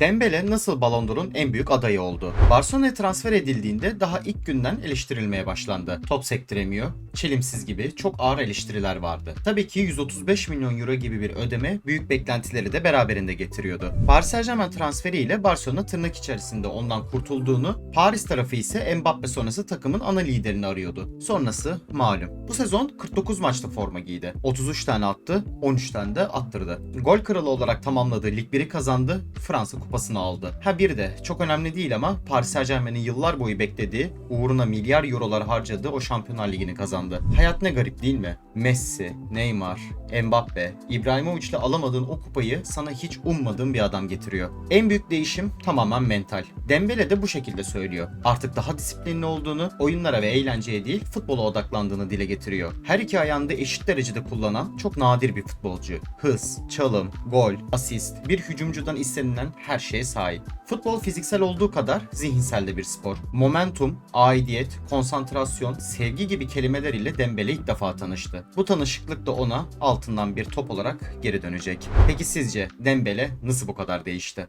Dembele nasıl Ballon d'Or'un en büyük adayı oldu? Barcelona'ya transfer edildiğinde daha ilk günden eleştirilmeye başlandı. Top sektiremiyor, çelimsiz gibi çok ağır eleştiriler vardı. Tabii ki 135 milyon euro gibi bir ödeme büyük beklentileri de beraberinde getiriyordu. Paris Saint Germain transferiyle Barcelona tırnak içerisinde ondan kurtulduğunu, Paris tarafı ise Mbappe sonrası takımın ana liderini arıyordu. Sonrası malum. Bu sezon 49 maçta forma giydi. 33 tane attı, 13 tane de attırdı. Gol kralı olarak tamamladığı Lig 1'i kazandı, Fransa kupasını aldı. Ha bir de çok önemli değil ama Paris Saint Germain'in yıllar boyu beklediği, uğruna milyar eurolar harcadığı o Şampiyonlar Ligi'ni kazandı. Hayat ne garip değil mi? Messi, Neymar, Mbappe, İbrahimovic'le alamadığın o kupayı sana hiç ummadığın bir adam getiriyor. En büyük değişim tamamen mental. Dembele de bu şekilde söylüyor. Artık daha disiplinli olduğunu, oyunlara ve eğlenceye değil futbola odaklandığını dile getiriyor. Her iki ayağını da eşit derecede kullanan çok nadir bir futbolcu. Hız, çalım, gol, asist, bir hücumcudan istenilen her şeye sahip. Futbol fiziksel olduğu kadar zihinsel de bir spor. Momentum, aidiyet, konsantrasyon, sevgi gibi kelimeler ile Dembele ilk defa tanıştı. Bu tanışıklık da ona altından bir top olarak geri dönecek. Peki sizce Dembele nasıl bu kadar değişti?